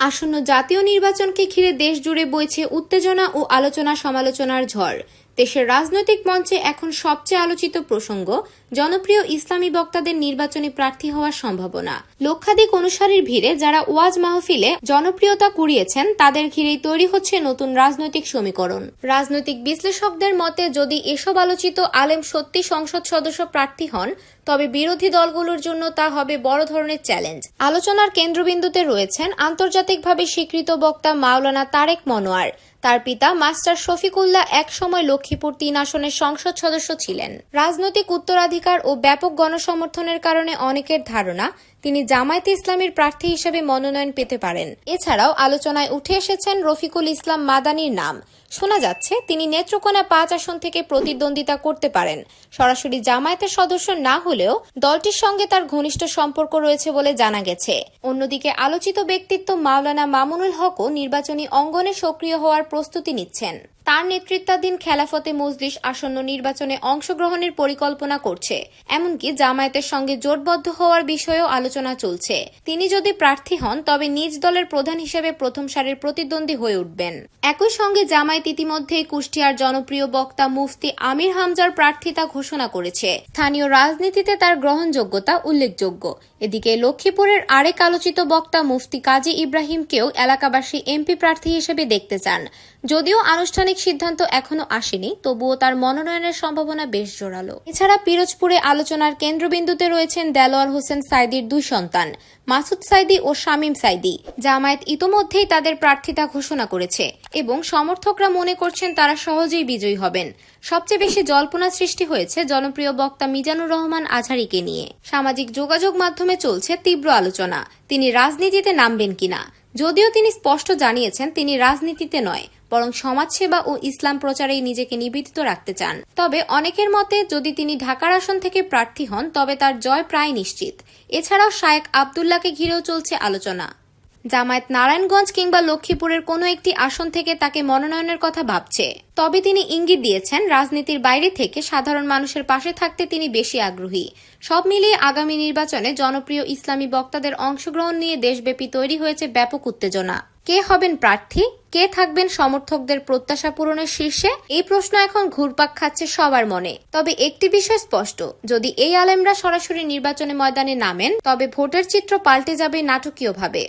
আসন্ন জাতীয় নির্বাচনকে ঘিরে দেশ জুড়ে বইছে উত্তেজনা ও আলোচনা সমালোচনার ঝড়। দেশের রাজনৈতিক মঞ্চে এখন সবচেয়ে আলোচিত প্রসঙ্গ জনপ্রিয় ইসলামী বক্তাদের নির্বাচনী প্রার্থী হওয়ার সম্ভাবনা। লক্ষাধিক অনুসারীর ভিড়ে যারা ওয়াজ মাহফিলে জনপ্রিয়তা কুড়িয়েছেন, তাদের ঘিরেই তৈরি হচ্ছে নতুন রাজনৈতিক সমীকরণ। রাজনৈতিক বিশ্লেষকদের মতে, যদি এসব আলোচিত আলেম সত্যি সংসদ সদস্য প্রার্থী হন, তবে বিরোধী দলগুলোর জন্য তা হবে বড় ধরনের চ্যালেঞ্জ। আলোচনার কেন্দ্রবিন্দুতে রয়েছেন আন্তর্জাতিকভাবে স্বীকৃত বক্তা মাওলানা তারেক মনোয়ার। তার পিতা মাস্টার শফিকুল্লাহ এক সময় লক্ষ্মীপুর তিন আসনের সংসদ সদস্য ছিলেন। রাজনৈতিক উত্তরাধিকার ও ব্যাপক গণসমর্থনের কারণে অনেকের ধারণা, তিনি জামায়াতে ইসলামীর প্রার্থী হিসেবে মনোনয়ন পেতে পারেন। এছাড়াও আলোচনায় উঠে এসেছেন রফিকুল ইসলাম মাদানির নাম। শোনা যাচ্ছে, তিনি নেত্রকোনা পাঁচ আসন থেকে প্রতিদ্বন্দ্বিতা করতে পারেন। সরাসরি জামায়াতের সদস্য না হলেও দলটির সঙ্গে তার ঘনিষ্ঠ সম্পর্ক রয়েছে বলে জানা গেছে। অন্যদিকে আলোচিত ব্যক্তিত্ব মাওলানা মামুনুল হকও নির্বাচনী অঙ্গনে সক্রিয় হওয়ার প্রস্তুতি নিচ্ছেন। তার নেতৃত্বাধীন খেলাফতে মজলিস আসন্ন নির্বাচনে অংশগ্রহণের পরিকল্পনা করছে। এমনকি জামায়াতের সঙ্গে জোটবদ্ধ হওয়ার বিষয়েও আলোচনা চলছে। তিনি যদি প্রার্থী হন, তবে নিজ দলের প্রধান হিসেবে প্রথম সারের প্রতিদ্বন্দ্বী হয়ে উঠবেন। একই সঙ্গে জামায়াত ইতিমধ্যেই কুষ্টিয়ার জনপ্রিয় বক্তা মুফতি আমির হামজার প্রার্থিতা ঘোষণা করেছে। স্থানীয় রাজনীতিতে তার গ্রহণযোগ্যতা উল্লেখযোগ্য। এদিকে লক্ষ্মীপুরের আরেক আলোচিত বক্তা মুফতি কাজী ইব্রাহিমকেও এলাকাবাসী এমপি প্রার্থী হিসেবে দেখতে চান। যদিও আনুষ্ঠানিক সিদ্ধান্ত এখনও আসেনি, তবুও তার মনোনয়নের সম্ভাবনা বেশ জোরালো। এছাড়া পিরোজপুরে আলোচনার কেন্দ্রবিন্দুতে রয়েছেন দেলোয়ার হোসেন সাইদির দুই সন্তান। মাসুদ সাইদি ও শামীম সাইদি। জামায়াত ইতোমধ্যেই তাদের প্রার্থিতা ঘোষণা করেছে এবং সমর্থকরা মনে করছেন তারা সহজেই বিজয়ী হবেন। সবচেয়ে বেশি জল্পনা সৃষ্টি হয়েছে জনপ্রিয় বক্তা মিজানুর রহমান আঝারিকে নিয়ে। সামাজিক যোগাযোগ মাধ্যমে চলছে তীব্র আলোচনা। তিনি রাজনীতিতে নামবেন কিনা? যদিও তিনি স্পষ্ট জানিয়েছেন তিনি রাজনীতিতে নয় বরং সমাজসেবা ও ইসলাম প্রচারেই নিজেকে নিবেদিত রাখতে চান। তবে অনেকের মতে, যদি তিনি ঢাকার আসন থেকে প্রার্থী হন, তবে তার জয় প্রায় নিশ্চিত। এছাড়াও শায়েক আবদুল্লাহকে ঘিরেও চলছে আলোচনা। জামায়াত নারায়ণগঞ্জ কিংবা লক্ষ্মীপুরের কোনো একটি আসন থেকে তাকে মনোনয়নের কথা ভাবছে। তবে তিনি ইঙ্গিত দিয়েছেন, রাজনীতির বাইরে থেকে সাধারণ মানুষের পাশে থাকতে তিনি বেশি আগ্রহী। সব মিলিয়ে আগামী নির্বাচনে জনপ্রিয় ইসলামী বক্তাদের অংশগ্রহণ নিয়ে দেশব্যাপী তৈরি হয়েছে ব্যাপক উত্তেজনা। কে হবেন প্রার্থী? কে থাকবেন সমর্থকদের প্রত্যাশা পূরণের শীর্ষে? এই প্রশ্ন এখন ঘুরপাক খাচ্ছে সবার মনে। তবে একটি বিষয় স্পষ্ট, যদি এই আলেমরা সরাসরি নির্বাচনে ময়দানে নামেন, তবে ভোটের চিত্র পাল্টে যাবে নাটকীয়ভাবে।